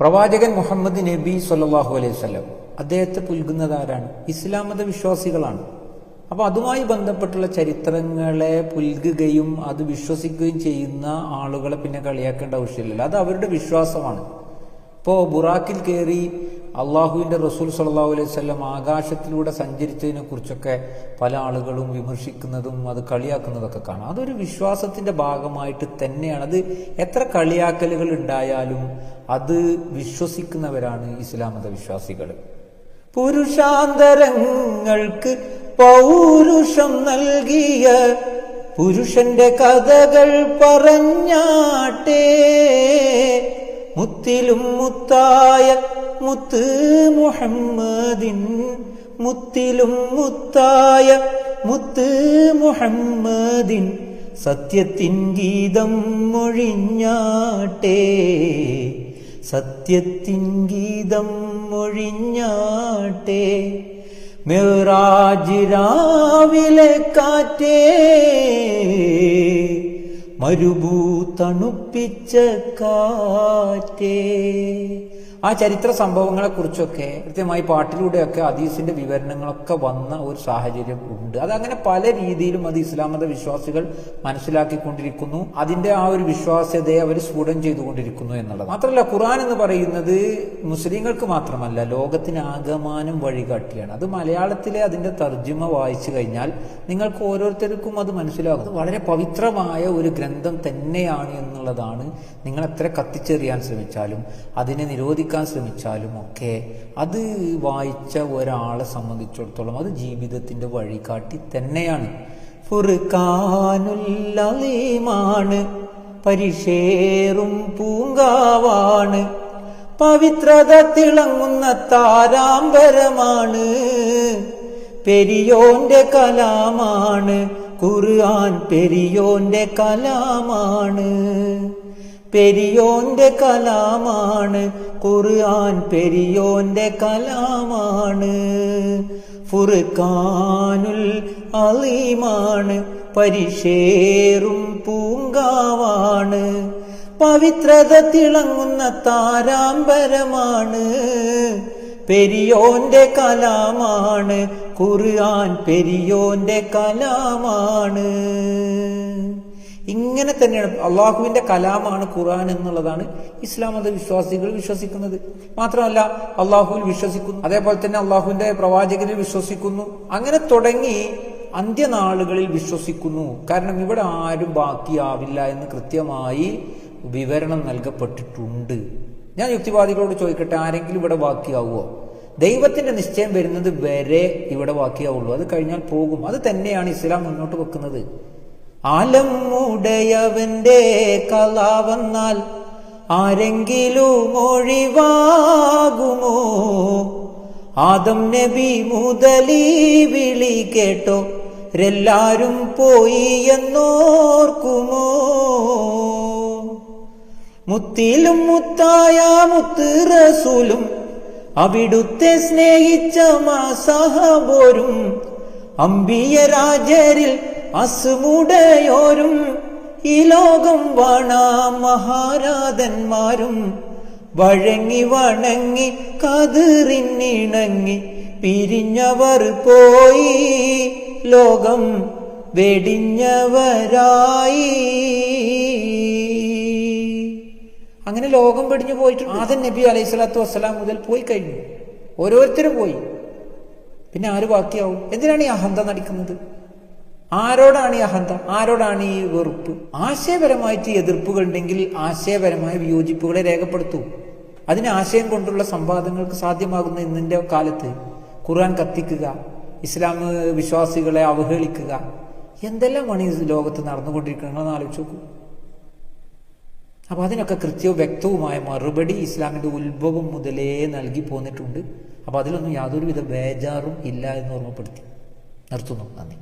പ്രവാചകൻ മുഹമ്മദ് നബി സല്ലാഹു അലൈഹി സ്വലം അദ്ദേഹത്തെ പുൽകുന്നത് ആരാണ്? ഇസ്ലാം മത വിശ്വാസികളാണ്. അപ്പോൾ അതുമായി ബന്ധപ്പെട്ടുള്ള ചരിത്രങ്ങളെ പുൽകുകയും അത് വിശ്വസിക്കുകയും ചെയ്യുന്ന ആളുകളെ പിന്നെ കളിയാക്കേണ്ട ആവശ്യമില്ലല്ലോ. അത് അവരുടെ വിശ്വാസമാണ്. ഇപ്പോ ബുറാക്കിൽ കയറി അള്ളാഹുവിന്റെ റസൂൽ സല്ലാഹു അലൈഹി സ്വല്ലം ആകാശത്തിലൂടെ സഞ്ചരിച്ചതിനെ കുറിച്ചൊക്കെ പല ആളുകളും വിമർശിക്കുന്നതും അത് കളിയാക്കുന്നതൊക്കെ കാണാം. അതൊരു വിശ്വാസത്തിന്റെ ഭാഗമായിട്ട് തന്നെയാണ്. അത് എത്ര കളിയാക്കലുകൾ ഉണ്ടായാലും അത് വിശ്വസിക്കുന്നവരാണ് ഇസ്ലാം മത വിശ്വാസികൾ പുരുഷാന്തരങ്ങൾക്ക് പൗരുഷം നൽകിയ പുരുഷന്റെ കഥകൾ പറഞ്ഞാട്ടേ. മുത്തിലും മുത്തായ മുത്ത് മുഹമ്മദിൻ മുത്തിലും മുത്തായ മുത്ത് മുഹമ്മദിൻ സത്യത്തിൻ ഗീതം മൊഴിഞ്ഞാട്ടെ. സത്യത്തിൻ ഗീതം മൊഴിഞ്ഞാട്ടെ. മെറാജിരാവിലെ കാറ്റേ. മരുഭൂ തണുപ്പിച്ച കാറ്റേ. ആ ചരിത്ര സംഭവങ്ങളെ കുറിച്ചൊക്കെ കൃത്യമായി പാട്ടിലൂടെയൊക്കെ ഹദീസിന്റെ വിവരണങ്ങളൊക്കെ വന്ന ഒരു സാഹചര്യം ഉണ്ട്. അതങ്ങനെ പല രീതിയിലും അത് ഇസ്ലാം മത വിശ്വാസികൾ മനസ്സിലാക്കിക്കൊണ്ടിരിക്കുന്നു. അതിന്റെ ആ ഒരു വിശ്വാസ്യതയെ അവർ സ്ഫുടം ചെയ്തുകൊണ്ടിരിക്കുന്നു എന്നുള്ളത്. മാത്രമല്ല ഖുറാൻ എന്ന് പറയുന്നത് മുസ്ലിങ്ങൾക്ക് മാത്രമല്ല ലോകത്തിന് ആകമാനം വഴികാട്ടിയാണ്. അത് മലയാളത്തിലെ അതിന്റെ തർജിമ വായിച്ചു കഴിഞ്ഞാൽ നിങ്ങൾക്ക് ഓരോരുത്തർക്കും അത് മനസ്സിലാകും. വളരെ പവിത്രമായ ഒരു ഗ്രന്ഥം തന്നെയാണ് എന്നുള്ളതാണ് നിങ്ങൾ എത്ര കത്തിച്ചെറിയാൻ ശ്രമിച്ചാലും അതിനെ നിരോധിക്കാൻ ശ്രമിച്ചാലും ഒക്കെ അത് വായിച്ച ഒരാളെ സംബന്ധിച്ചിടത്തോളം അത് ജീവിതത്തിന്റെ വഴികാട്ടി തന്നെയാണ്. ഫുർഖാനുല്ലീമാണ് പരിഷേറും പൂങ്കാവാണ് പവിത്രത തിളങ്ങുന്ന താരാംബരമാണ് പെരിയോന്റെ കലാമാണ് ഖുർആൻ പെരിയോന്റെ കലാമാണ്. പെരിയോന്റെ കലാമാണ്. ഖുർആൻ പെരിയോന്റെ കലാമാണ്. ഫുർഖാനുൽ അലീമാണ്. പരിഷേറും പൂങ്കാവാണ്. പവിത്രത തിളങ്ങുന്ന താരാമ്പരമാണ് പെരിയോന്റെ കലാമാണ്. ഖുർആൻ പെരിയോന്റെ കലാമാണ്. ഇങ്ങനെ തന്നെയാണ് അള്ളാഹുവിന്റെ കലാമാണ് ഖുർആൻ എന്നുള്ളതാണ് ഇസ്ലാം മത വിശ്വാസികൾ വിശ്വസിക്കുന്നത്. മാത്രമല്ല അള്ളാഹുവിൽ വിശ്വസിക്കുന്നു. അതേപോലെ തന്നെ അള്ളാഹുവിന്റെ പ്രവാചകരിൽ വിശ്വസിക്കുന്നു. അങ്ങനെ തുടങ്ങി അന്ത്യനാളുകളിൽ വിശ്വസിക്കുന്നു. കാരണം ഇവിടെ ആരും ബാക്കിയാവില്ല എന്ന് കൃത്യമായി വിവരണം നൽകപ്പെട്ടിട്ടുണ്ട്. ഞാൻ യുക്തിവാദികളോട് ചോദിക്കട്ടെ ആരെങ്കിലും ഇവിടെ ബാക്കിയാവുമോ ദൈവത്തിന്റെ നിശ്ചയം വരുന്നത് വരെ ഇവിടെ വാക്കിയാവുള്ളൂ അത് കഴിഞ്ഞാൽ പോകും. അത് തന്നെയാണ് ഇസ്ലാം മുന്നോട്ട് വെക്കുന്നത്. ആലം ഉടയവന്റെ കല വന്നാൽ ആരെങ്കിലും ഒഴിവാകുമോ? ആദം നബി മുതലീ വിളി കേട്ടോ? എല്ലാരും പോയി എന്നോർക്കുമോ? മുത്തിലും മുത്തായ മുത്ത് റസൂലും അവിടുത്തെ സ്നേഹിച്ച മാസഹബോരും അമ്പിയ രാജരിൽ അസുമുടയോരും ഈ ലോകം വാണ മഹാരാധന്മാരും. വഴങ്ങി വണങ്ങി കതിറിന്നിണങ്ങി പിരിഞ്ഞവർ പോയി ലോകം വെടിഞ്ഞവരായി. ലോകം പിടിഞ്ഞു പോയിട്ടുണ്ട്. ആദൻ നബി അലൈഹി സ്വലാത്തു വസ്സലാം മുതൽ പോയി കഴിഞ്ഞു. ഓരോരുത്തരും പോയി. പിന്നെ ആര് ബാക്കിയാവും? എന്തിനാണ് ഈ അഹന്ത നടിക്കുന്നത്? ആരോടാണ് ഈ അഹന്ത? ആരോടാണ് ഈ വെറുപ്പ്? ആശയപരമായിട്ട് എതിർപ്പുകൾ ഉണ്ടെങ്കിൽ ആശയപരമായ വിയോജിപ്പുകളെ രേഖപ്പെടുത്തൂ. അതിന് ആശയം കൊണ്ടുള്ള സംവാദങ്ങൾക്ക് സാധ്യമാകുന്ന ഇന്നിന്റെ കാലത്ത് ഖുർആൻ കത്തിക്കുക ഇസ്ലാം വിശ്വാസികളെ അവഹേളിക്കുക എന്തെല്ലാമാണ് ഈ ലോകത്ത് നടന്നുകൊണ്ടിരിക്കുന്നത്? ആലോചിച്ച് നോക്കൂ. അപ്പൊ അതിനൊക്കെ കൃത്യവും വ്യക്തവുമായ മറുപടി ഇസ്ലാമിന്റെ ഉത്ഭവം മുതലേ നൽകി പോന്നിട്ടുണ്ട്. അപ്പോൾ അതിലൊന്നും യാതൊരുവിധ ബേജാറും ഇല്ല എന്ന് ഓർമ്മപ്പെടുത്തി. നിർത്തുന്നു. നന്ദി.